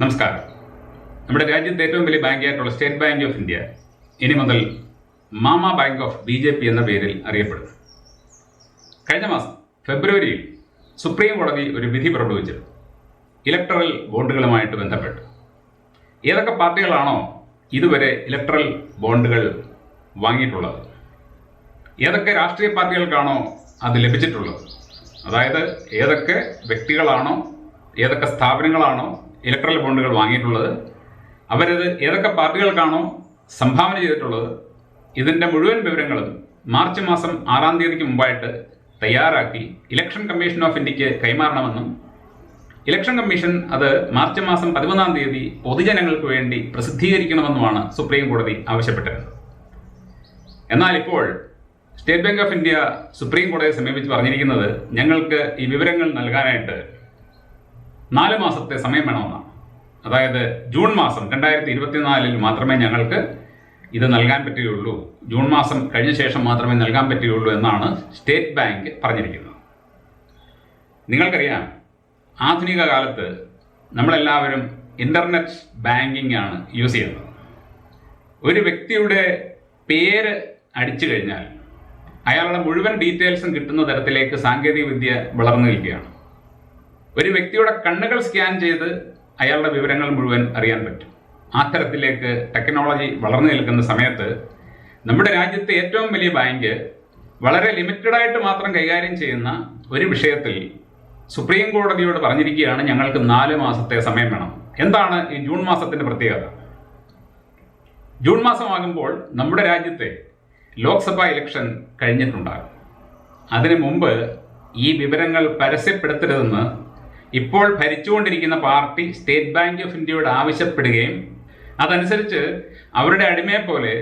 നമസ്കാരം. നമ്മുടെ രാജ്യത്തെ ഏറ്റവും വലിയ ബാങ്കായിട്ടുള്ള സ്റ്റേറ്റ് ബാങ്ക് ഓഫ് ഇന്ത്യ ഇനി മുതൽ mama bank of B J P എന്ന പേരിൽ അറിയപ്പെടുന്നു. കഴിഞ്ഞ മാസം ഫെബ്രുവരിയിൽ സുപ്രീം കോടതി ഒരു വിധി പുറപ്പെടുവിച്ചിരുന്നു. ഇലക്ട്രൽ ബോണ്ടുകളുമായിട്ട് ബന്ധപ്പെട്ട്. ഏതൊക്കെ പാർട്ടികളാണോ ഇതുവരെ ഇലക്ട്രൽ ബോണ്ടുകൾ വാങ്ങിയിട്ടുള്ളത്? ഏതൊക്കെ രാഷ്ട്രീയ പാർട്ടികൾക്കാണോ അത് ലഭിച്ചിട്ടുള്ളത്? അതായത് ഏതൊക്കെ വ്യക്തികളാണോ ഏതൊക്കെ സ്ഥാപനങ്ങളാണോ ഇലക്ട്രൽ ബോണ്ടുകൾ വാങ്ങിയിട്ടുള്ളത്. അവരത് ഏതൊക്കെ പാർട്ടികൾക്കാണോ സംഭാവന ചെയ്തിട്ടുള്ളത് ഇതിന്റെ മുഴുവൻ വിവരങ്ങളും മാർച്ച് മാസം ആറാം തീയതിക്ക് മുമ്പായിട്ട് തയ്യാറാക്കി ഇലക്ഷൻ കമ്മീഷൻ ഓഫ് ഇന്ത്യയ്ക്ക് കൈമാറണമെന്നും ഇലക്ഷൻ കമ്മീഷൻ അത് മാർച്ച് മാസം പതിമൂന്നാം തീയതി പൊതുജനങ്ങൾക്ക് വേണ്ടി പ്രസിദ്ധീകരിക്കണമെന്നുമാണ് സുപ്രീം കോടതി ആവശ്യപ്പെട്ടിരുന്നത് എന്നാൽ ഇപ്പോൾ state bank of India supreme കോടതിയെ സമീപിച്ച് പറഞ്ഞിരിക്കുന്നത് ഞങ്ങൾക്ക് ഈ വിവരങ്ങൾ നൽകാനായിട്ട് നാല് മാസത്തെ സമയം വേണമെന്നാണ്. അതായത് ജൂൺ മാസം രണ്ടായിരത്തി ഇരുപത്തിനാലിൽ മാത്രമേ ഞങ്ങൾക്ക് ഇത് നൽകാൻ പറ്റുകയുള്ളൂ. ജൂൺ മാസം കഴിഞ്ഞ ശേഷം മാത്രമേ നൽകാൻ പറ്റുകയുള്ളൂ എന്നാണ് സ്റ്റേറ്റ് ബാങ്ക് പറഞ്ഞിരിക്കുന്നത്. നിങ്ങൾക്കറിയാം ആധുനിക കാലത്ത് നമ്മളെല്ലാവരും ഇന്റർനെറ്റ് ബാങ്കിംഗ് ആണ് യൂസ് ചെയ്യുന്നത്. ഒരു വ്യക്തിയുടെ പേര് അടിച്ചു കഴിഞ്ഞാൽ അയാളുടെ മുഴുവൻ ഡീറ്റെയിൽസും കിട്ടുന്ന തരത്തിലേക്ക് സാങ്കേതികവിദ്യ വളർന്നു നിൽക്കുകയാണ്. ഒരു വ്യക്തിയുടെ കണ്ണുകൾ സ്കാൻ ചെയ്ത് അയാളുടെ വിവരങ്ങൾ മുഴുവൻ അറിയാൻ പറ്റും. ആ തരത്തിലേക്ക് ടെക്നോളജി വളർന്നു നിൽക്കുന്ന സമയത്ത് നമ്മുടെ രാജ്യത്തെ ഏറ്റവും വലിയ ബാങ്ക് വളരെ ലിമിറ്റഡ് ആയിട്ട് മാത്രം കൈകാര്യം ചെയ്യുന്ന ഒരു വിഷയത്തിൽ സുപ്രീം കോടതിയോട് പറഞ്ഞിരിക്കുകയാണ് ഞങ്ങൾക്ക് നാല് മാസത്തെ സമയം വേണം. എന്താണ് ഈ ജൂൺ മാസത്തിന്റെ പ്രത്യേകത? ജൂൺ മാസമാകുമ്പോൾ നമ്മുടെ രാജ്യത്തെ ലോക്സഭാ ഇലക്ഷൻ കഴിഞ്ഞിട്ടുണ്ടാകും. അതിനു മുമ്പ് ഈ വിവരങ്ങൾ പരസ്യപ്പെടുത്തരുതെന്ന് ഇപ്പോൾ ഭരിച്ചുകൊണ്ടിരിക്കുന്ന പാർട്ടി സ്റ്റേറ്റ് ബാങ്ക് ഓഫ് ഇന്ത്യയോട് ആവശ്യപ്പെടുകയും അതനുസരിച്ച് അവരുടെ അടിമയെ പോലെ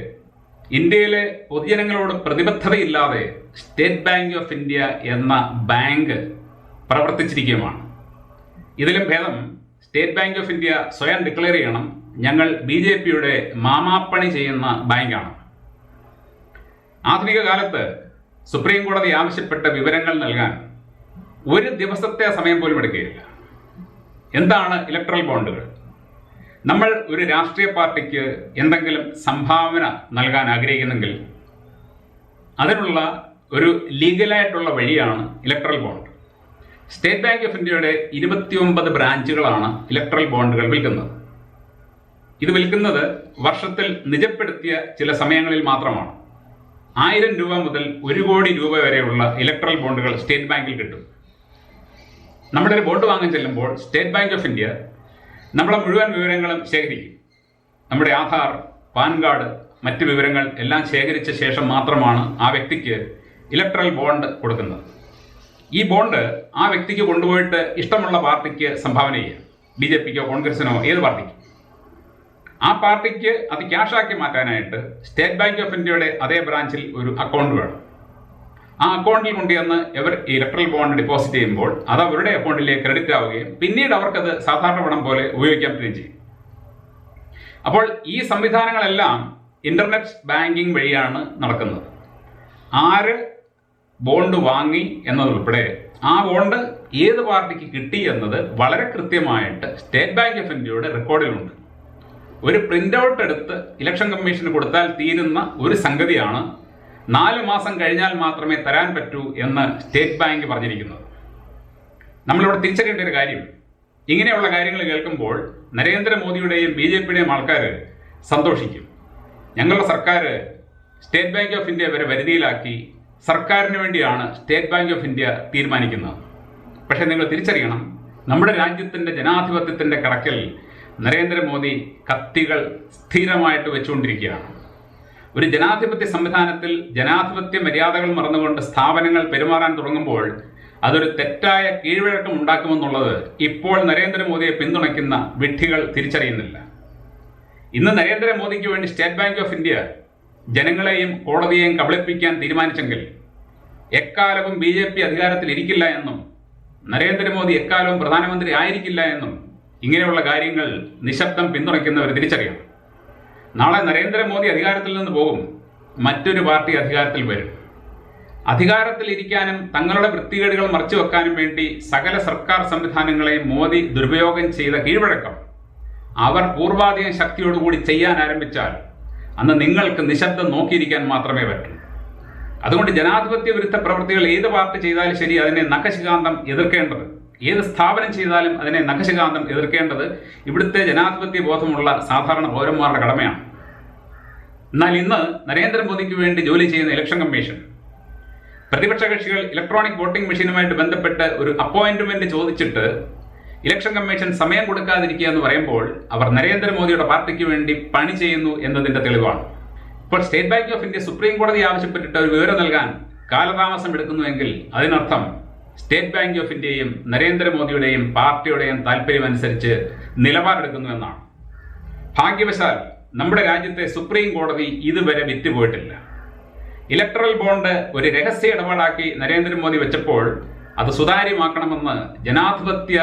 ഇന്ത്യയിലെ പൊതുജനങ്ങളോട് പ്രതിബദ്ധതയില്ലാതെ സ്റ്റേറ്റ് ബാങ്ക് ഓഫ് ഇന്ത്യ എന്ന ബാങ്ക് പ്രവർത്തിച്ചിരിക്കുകയുമാണ്. ഇതിലും ഭേദം സ്റ്റേറ്റ് ബാങ്ക് ഓഫ് ഇന്ത്യ സ്വയം ഡിക്ലെയർ ചെയ്യണം. ഞങ്ങൾ ബി ജെ പിയുടെ മാമാപ്പണി ചെയ്യുന്ന ബാങ്കാണ്. ആധുനിക കാലത്ത് സുപ്രീം കോടതി ആവശ്യപ്പെട്ട വിവരങ്ങൾ നൽകാൻ ഒരു ദിവസത്തെ സമയം പോലും എടുക്കുകയില്ല. എന്താണ് ഇലക്ട്രൽ ബോണ്ടുകൾ നമ്മൾ ഒരു രാഷ്ട്രീയ പാർട്ടിക്ക് എന്തെങ്കിലും സംഭാവന നൽകാൻ ആഗ്രഹിക്കുന്നെങ്കിൽ അതിനുള്ള ഒരു ലീഗലായിട്ടുള്ള വഴിയാണ് electoral bond state bank of ഇന്ത്യയുടെ ഇരുപത്തിയൊമ്പത് ബ്രാഞ്ചുകളാണ് ഇലക്ട്രൽ ബോണ്ടുകൾ വിൽക്കുന്നത്. ഇത് വിൽക്കുന്നത് വർഷത്തിൽ നിജപ്പെടുത്തിയ ചില സമയങ്ങളിൽ മാത്രമാണ്. ആയിരം രൂപ മുതൽ ഒരു കോടി രൂപ വരെയുള്ള ഇലക്ട്രൽ ബോണ്ടുകൾ സ്റ്റേറ്റ് ബാങ്കിൽ കിട്ടും. നമ്മുടെ ഒരു ബോണ്ട് വാങ്ങാൻ ചെല്ലുമ്പോൾ സ്റ്റേറ്റ് ബാങ്ക് ഓഫ് ഇന്ത്യ നമ്മളെ മുഴുവൻ വിവരങ്ങളും ശേഖരിക്കും. നമ്മുടെ ആധാർ പാൻ കാർഡ് മറ്റ് വിവരങ്ങൾ എല്ലാം ശേഖരിച്ച ശേഷം മാത്രമാണ് ആ വ്യക്തിക്ക് ഇലക്ട്രൽ ബോണ്ട് കൊടുക്കുന്നത്. ഈ ബോണ്ട് ആ വ്യക്തിക്ക് കൊണ്ടുപോയിട്ട് ഇഷ്ടമുള്ള പാർട്ടിക്ക് സംഭാവന ചെയ്യാം ബി ജെ പിക്കോ കോൺഗ്രസിനോ ഏത് പാർട്ടിക്കും. ആ പാർട്ടിക്ക് അത് ക്യാഷാക്കി മാറ്റാനായിട്ട് സ്റ്റേറ്റ് ബാങ്ക് ഓഫ് ഇന്ത്യയുടെ അതേ ബ്രാഞ്ചിൽ ഒരു അക്കൗണ്ട് വേണം. ആ അക്കൗണ്ടിൽ കൊണ്ടുവന്ന് ഇവർ ഇലക്ട്രൽ ബോണ്ട് ഡെപ്പോസിറ്റ് ചെയ്യുമ്പോൾ അത് അവരുടെ അക്കൗണ്ടിലേക്ക് ക്രെഡിറ്റ് ആവുകയും പിന്നീട് അവർക്കത് സാധാരണ പണം പോലെ ഉപയോഗിക്കാൻ പറ്റുകയും ചെയ്യും. അപ്പോൾ ഈ സംവിധാനങ്ങളെല്ലാം ഇന്റർനെറ്റ് ബാങ്കിങ് വഴിയാണ് നടക്കുന്നത്. ആര് ബോണ്ട് വാങ്ങി എന്നതുൾപ്പെടെ ആ ബോണ്ട് ഏത് പാർട്ടിക്ക് കിട്ടി എന്നത് വളരെ കൃത്യമായിട്ട് സ്റ്റേറ്റ് ബാങ്ക് ഓഫ് ഇന്ത്യയുടെ റെക്കോർഡിലുണ്ട് ഒരു പ്രിന്റ് ഔട്ട് എടുത്ത് ഇലക്ഷൻ കമ്മീഷന് കൊടുത്താൽ തീരുന്ന ഒരു സംഗതിയാണ് നാല് മാസം കഴിഞ്ഞാൽ മാത്രമേ തരാൻ പറ്റൂ എന്ന് സ്റ്റേറ്റ് ബാങ്ക് പറഞ്ഞിരിക്കുന്നത്. നമ്മളിവിടെ തിരിച്ചറിയേണ്ട ഒരു കാര്യം. ഇങ്ങനെയുള്ള കാര്യങ്ങൾ കേൾക്കുമ്പോൾ നരേന്ദ്രമോദിയുടെയും ബി ജെ പിയുടെയും ആൾക്കാർ സന്തോഷിക്കും. ഞങ്ങളുടെ സർക്കാർ സ്റ്റേറ്റ് ബാങ്ക് ഓഫ് ഇന്ത്യ വരെ വരുതിയിലാക്കി സർക്കാരിന് വേണ്ടിയാണ് സ്റ്റേറ്റ് ബാങ്ക് ഓഫ് ഇന്ത്യ തീരുമാനിക്കുന്നത്. പക്ഷേ നിങ്ങൾ തിരിച്ചറിയണം നമ്മുടെ രാജ്യത്തിന്റെ ജനാധിപത്യത്തിന്റെ കടക്കൽ നരേന്ദ്രമോദി കത്തികൾ സ്ഥിരമായിട്ട് വെച്ചുകൊണ്ടിരിക്കുകയാണ്. ഒരു ജനാധിപത്യ സംവിധാനത്തിൽ ജനാധിപത്യ മര്യാദകൾ മറന്നുകൊണ്ട് സ്ഥാപനങ്ങൾ പെരുമാറാൻ തുടങ്ങുമ്പോൾ അതൊരു തെറ്റായ കീഴ്വഴക്കം ഉണ്ടാക്കുമെന്നുള്ളത് ഇപ്പോൾ നരേന്ദ്രമോദിയെ പിന്തുണയ്ക്കുന്ന വിഡ്ഢികൾ തിരിച്ചറിയുന്നില്ല. ഇന്ന് നരേന്ദ്രമോദിക്ക് വേണ്ടി സ്റ്റേറ്റ് ബാങ്ക് ഓഫ് ഇന്ത്യ ജനങ്ങളെയും കോടതിയെയും കബളിപ്പിക്കാൻ തീരുമാനിച്ചെങ്കിൽ എക്കാലവും ബി ജെ പി അധികാരത്തിൽ ഇരിക്കില്ല എന്നും നരേന്ദ്രമോദി എക്കാലവും പ്രധാനമന്ത്രി ആയിരിക്കില്ല എന്നും ഇങ്ങനെയുള്ള കാര്യങ്ങൾ നിശബ്ദം പിന്തുണയ്ക്കുന്നവർ തിരിച്ചറിയണം. നാളെ നരേന്ദ്രമോദി അധികാരത്തിൽ നിന്ന് പോകും. മറ്റൊരു പാർട്ടി അധികാരത്തിൽ വരും. അധികാരത്തിൽ ഇരിക്കാനും തങ്ങളുടെ വൃത്തികേടുകൾ മറച്ചു വെക്കാനും വേണ്ടി സകല സർക്കാർ സംവിധാനങ്ങളെ മോദി ദുരുപയോഗം ചെയ്ത കീഴ്വഴക്കം. അവർ പൂർവാധികം ശക്തിയോടുകൂടി ചെയ്യാൻ ആരംഭിച്ചാൽ അന്ന് നിങ്ങൾക്ക് നിശബ്ദം നോക്കിയിരിക്കാൻ മാത്രമേ പറ്റൂ. അതുകൊണ്ട് ജനാധിപത്യ വിരുദ്ധ പ്രവൃത്തികൾ ഏത് പാർട്ടി ചെയ്താലും ശരി അതിനെ നഖശികാന്തം എതിർക്കേണ്ടത് ഏത് സ്ഥാപനം ചെയ്താലും അതിനെ നഖശകാന്തം എതിർക്കേണ്ടത് ഇവിടുത്തെ ജനാധിപത്യ ബോധമുള്ള സാധാരണ പൗരന്മാരുടെ കടമയാണ്. എന്നാൽ ഇന്ന് നരേന്ദ്രമോദിക്ക് വേണ്ടി ജോലി ചെയ്യുന്ന ഇലക്ഷൻ കമ്മീഷൻ പ്രതിപക്ഷ കക്ഷികൾ ഇലക്ട്രോണിക് വോട്ടിംഗ് മെഷീനുമായിട്ട് ബന്ധപ്പെട്ട് ഒരു അപ്പോയിന്റ്മെന്റ് ചോദിച്ചിട്ട് ഇലക്ഷൻ കമ്മീഷൻ സമയം കൊടുക്കാതിരിക്കുക എന്ന് പറയുമ്പോൾ അവർ നരേന്ദ്രമോദിയുടെ പാർട്ടിക്ക് വേണ്ടി പണി ചെയ്യുന്നു എന്നതിന്റെ തെളിവാണ്. ഇപ്പോൾ state bank of India supreme കോടതി ആവശ്യപ്പെട്ടിട്ട് ഒരു വിവരം നൽകാൻ കാലതാമസം എടുക്കുന്നുവെങ്കിൽ അതിനർത്ഥം സ്റ്റേറ്റ് ബാങ്ക് ഓഫ് ഇന്ത്യയും നരേന്ദ്രമോദിയുടെയും പാർട്ടിയുടെയും താല്പര്യമനുസരിച്ച് നിലപാടെടുക്കുന്നു എന്നാണ് ഭാഗ്യവശാൽ നമ്മുടെ രാജ്യത്തെ സുപ്രീം കോടതി ഇതുവരെ വിറ്റുപോയിട്ടില്ല. ഇലക്ട്രൽ ബോണ്ട് ഒരു രഹസ്യ ഇടപാടാക്കി നരേന്ദ്രമോദി വെച്ചപ്പോൾ അത് സുതാര്യമാക്കണമെന്ന് ജനാധിപത്യ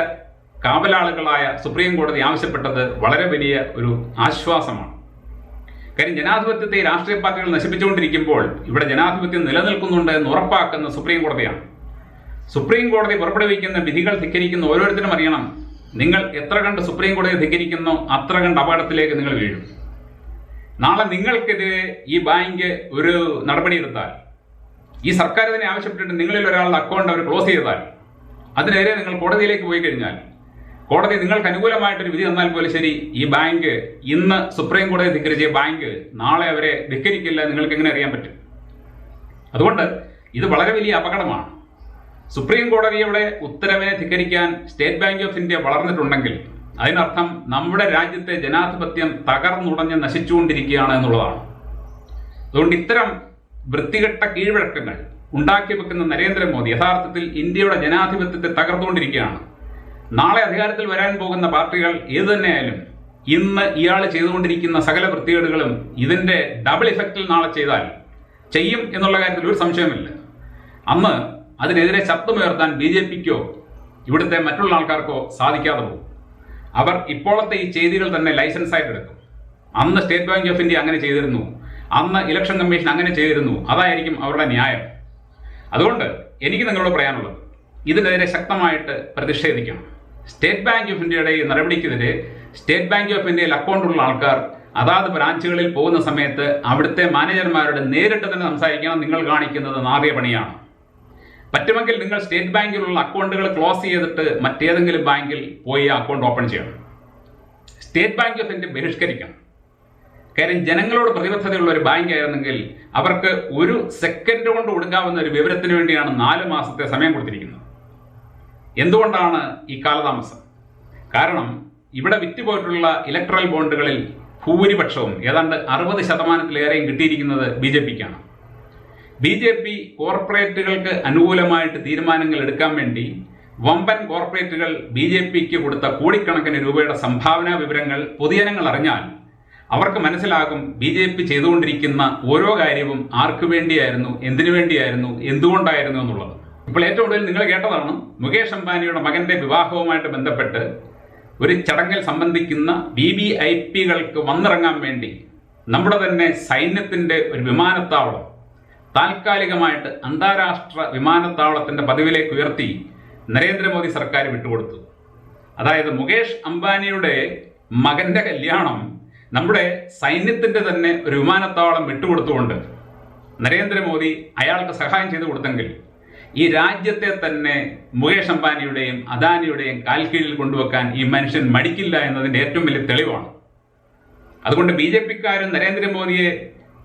കാവലാളുകളായ സുപ്രീം കോടതി ആവശ്യപ്പെട്ടത് വളരെ വലിയ ഒരു ആശ്വാസമാണ്. കാര്യം ജനാധിപത്യത്തെ രാഷ്ട്രീയ പാർട്ടികൾ നശിപ്പിച്ചുകൊണ്ടിരിക്കുമ്പോൾ ഇവിടെ ജനാധിപത്യം നിലനിൽക്കുന്നുണ്ട് എന്ന് ഉറപ്പാക്കുന്ന സുപ്രീം കോടതിയാണ് സുപ്രീം കോടതി പുറപ്പെടുവിക്കുന്ന വിധികൾ ധിക്കരിക്കുന്ന ഓരോരുത്തരും അറിയണം. നിങ്ങൾ എത്ര കണ്ട് സുപ്രീം കോടതി ധിക്കരിക്കുന്നോ അത്ര കണ്ട് അപകടത്തിലേക്ക് നിങ്ങൾ വീഴും. നാളെ നിങ്ങൾക്കെതിരെ ഈ ബാങ്ക് ഒരു നടപടിയെടുത്താൽ ഈ സർക്കാർ തന്നെ ആവശ്യപ്പെട്ടിട്ട് നിങ്ങളിൽ ഒരാളുടെ അക്കൗണ്ട് അവർ ക്ലോസ് ചെയ്താൽ അതിനെതിരെ നിങ്ങൾ കോടതിയിലേക്ക് പോയി കഴിഞ്ഞാൽ കോടതി നിങ്ങൾക്ക് അനുകൂലമായിട്ടൊരു വിധി തന്നാൽ പോലും ശരി ഈ ബാങ്ക് ഇന്ന് സുപ്രീം കോടതി ധിക്കരിച്ച ബാങ്ക് നാളെ അവരെ ധിക്കരിക്കില്ല നിങ്ങൾക്ക് എങ്ങനെ അറിയാൻ പറ്റും? അതുകൊണ്ട് ഇത് വളരെ വലിയ അപകടമാണ്. സുപ്രീം കോടതിയുടെ ഉത്തരവിനെ ധിക്കരിക്കാൻ സ്റ്റേറ്റ് ബാങ്ക് ഓഫ് ഇന്ത്യ വളർന്നിട്ടുണ്ടെങ്കിൽ അതിനർത്ഥം നമ്മുടെ രാജ്യത്തെ ജനാധിപത്യം തകർന്നുടഞ്ഞ് നശിച്ചുകൊണ്ടിരിക്കുകയാണ് എന്നുള്ളതാണ്. അതുകൊണ്ട് ഇത്തരം വൃത്തികെട്ട കീഴ്വഴക്കങ്ങൾ ഉണ്ടാക്കി വെക്കുന്ന നരേന്ദ്രമോദി യഥാർത്ഥത്തിൽ ഇന്ത്യയുടെ ജനാധിപത്യത്തെ തകർത്തുകൊണ്ടിരിക്കുകയാണ് നാളെ അധികാരത്തിൽ വരാൻ പോകുന്ന പാർട്ടികൾ ഏതു തന്നെയായാലും ഇന്ന് ഇയാൾ ചെയ്തുകൊണ്ടിരിക്കുന്ന സകല വൃത്തികേടുകളും ഇതിന്റെ ഡബിൾ ഇഫക്റ്റിൽ നാളെ ചെയ്താൽ ചെയ്യും എന്നുള്ള കാര്യത്തിൽ ഒരു സംശയമില്ല അന്ന് അതിനെതിരെ ശബ്ദമുയർത്താൻ ബി ജെ പിക്കോ ഇവിടുത്തെ മറ്റുള്ള ആൾക്കാർക്കോ സാധിക്കാതെ പോകും. അവർ ഇപ്പോഴത്തെ ഈ ചെയ്തികൾ തന്നെ ലൈസൻസ് ആയിട്ട് എടുക്കും അന്ന് സ്റ്റേറ്റ് ബാങ്ക് ഓഫ് ഇന്ത്യ അങ്ങനെ ചെയ്തിരുന്നു. അന്ന് ഇലക്ഷൻ കമ്മീഷൻ അങ്ങനെ ചെയ്തിരുന്നു. അതായിരിക്കും അവരുടെ ന്യായം. അതുകൊണ്ട് എനിക്ക് നിങ്ങളോട് പറയാനുള്ളത് ഇതിനെതിരെ ശക്തമായിട്ട് പ്രതിഷേധിക്കണം. സ്റ്റേറ്റ് ബാങ്ക് ഓഫ് ഇന്ത്യയുടെ ഈ നടപടിക്കെതിരെ സ്റ്റേറ്റ് ബാങ്ക് ഓഫ് ഇന്ത്യയിൽ അക്കൗണ്ടുള്ള ആൾക്കാർ അതാത് ബ്രാഞ്ചുകളിൽ പോകുന്ന സമയത്ത് അവിടുത്തെ മാനേജർമാരോട് നേരിട്ട് തന്നെ സംസാരിക്കണം. നിങ്ങൾ കാണിക്കുന്നത് നാറിയ പണിയാണ്. പറ്റുമെങ്കിൽ നിങ്ങൾ സ്റ്റേറ്റ് ബാങ്കിലുള്ള അക്കൗണ്ടുകൾ ക്ലോസ് ചെയ്തിട്ട് മറ്റേതെങ്കിലും ബാങ്കിൽ പോയി അക്കൗണ്ട് ഓപ്പൺ ചെയ്യണം. സ്റ്റേറ്റ് ബാങ്ക് ഓഫ് ഇന്ത്യ ബഹിഷ്കരിക്കണം. കാര്യം ജനങ്ങളോട് പ്രതിബദ്ധതയുള്ള ഒരു ബാങ്ക് ആയിരുന്നെങ്കിൽ അവർക്ക് ഒരു സെക്കൻഡ് കൊണ്ട് കൊടുക്കാവുന്ന ഒരു വിവരത്തിന് വേണ്ടിയാണ് നാല് മാസത്തെ സമയം കൊടുത്തിരിക്കുന്നത്. എന്തുകൊണ്ടാണ് ഈ കാലതാമസം? കാരണം ഇവിടെ വിറ്റുപോയിട്ടുള്ള ഇലക്ട്രൽ ബോണ്ടുകളിൽ ഭൂരിപക്ഷവും ഏതാണ്ട് അറുപത് ശതമാനത്തിലേറെയും കിട്ടിയിരിക്കുന്നത് ബി ജെ പിക്കാണ്. ബി ജെ പി കോർപ്പറേറ്റുകൾക്ക് അനുകൂലമായിട്ട് തീരുമാനങ്ങൾ എടുക്കാൻ വേണ്ടി വമ്പൻ കോർപ്പറേറ്റുകൾ ബി ജെ പിക്ക് കൊടുത്ത കോടിക്കണക്കിന് രൂപയുടെ സംഭാവനാ വിവരങ്ങൾ പൊതുജനങ്ങൾ അറിഞ്ഞാൽ അവർക്ക് മനസ്സിലാകും ബി ജെ പി ചെയ്തുകൊണ്ടിരിക്കുന്ന ഓരോ കാര്യവും ആർക്കു വേണ്ടിയായിരുന്നു എന്തിനു വേണ്ടിയായിരുന്നു എന്തുകൊണ്ടായിരുന്നു എന്നുള്ളത്. ഇപ്പോൾ ഏറ്റവും കൂടുതൽ നിങ്ങൾ കേട്ടതാണ് മുകേഷ് അംബാനിയുടെ മകന്റെ വിവാഹവുമായിട്ട് ബന്ധപ്പെട്ട് ഒരു ചടങ്ങിൽ സംബന്ധിക്കുന്ന ബി ബി ഐ പികൾക്ക് വന്നിറങ്ങാൻ വേണ്ടി നമ്മുടെ തന്നെ സൈന്യത്തിന്റെ ഒരു വിമാനത്താവളം താൽക്കാലികമായിട്ട് അന്താരാഷ്ട്ര വിമാനത്താവളത്തിന്റെ പതിവിലേക്ക് ഉയർത്തി നരേന്ദ്രമോദി സർക്കാർ വിട്ടുകൊടുത്തു. അതായത് മുകേഷ് അംബാനിയുടെ മകന്റെ കല്യാണം നമ്മുടെ സൈന്യത്തിന്റെ തന്നെ ഒരു വിമാനത്താവളം വിട്ടുകൊടുത്തുകൊണ്ട് നരേന്ദ്രമോദി അയാൾക്ക് സഹായം ചെയ്തു കൊടുത്തെങ്കിൽ ഈ രാജ്യത്തെ തന്നെ മുകേഷ് അംബാനിയുടെയും അദാനിയുടെയും കാൽക്കീഴിൽ കൊണ്ടുവെക്കാൻ ഈ മനുഷ്യൻ മടിക്കില്ല എന്നതിന്റെ ഏറ്റവും വലിയ തെളിവാണ്. അതുകൊണ്ട് ബി ജെ പിക്കാരും നരേന്ദ്രമോദിയെ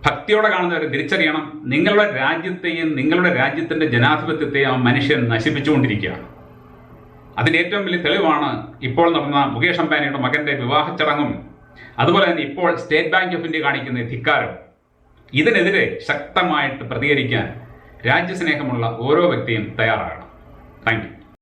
ഭക്തിയോടെ കാണുന്നവർ തിരിച്ചറിയണം. നിങ്ങളുടെ രാജ്യത്തെയും നിങ്ങളുടെ രാജ്യത്തിന്റെ ജനാധിപത്യത്തെയും ആ മനുഷ്യൻ നശിപ്പിച്ചുകൊണ്ടിരിക്കുകയാണ് അതിന്റെ ഏറ്റവും വലിയ തെളിവാണ് ഇപ്പോൾ നടന്ന മുകേഷ് അംബാനിയുടെ മകന്റെ വിവാഹ ചടങ്ങും അതുപോലെ തന്നെ ഇപ്പോൾ സ്റ്റേറ്റ് ബാങ്ക് ഓഫ് ഇന്ത്യ കാണിക്കുന്ന ധിക്കാരം ഇതിനെതിരെ ശക്തമായിട്ട് പ്രതികരിക്കാൻ രാജ്യസ്നേഹമുള്ള ഓരോ വ്യക്തിയും തയ്യാറാകണം. താങ്ക്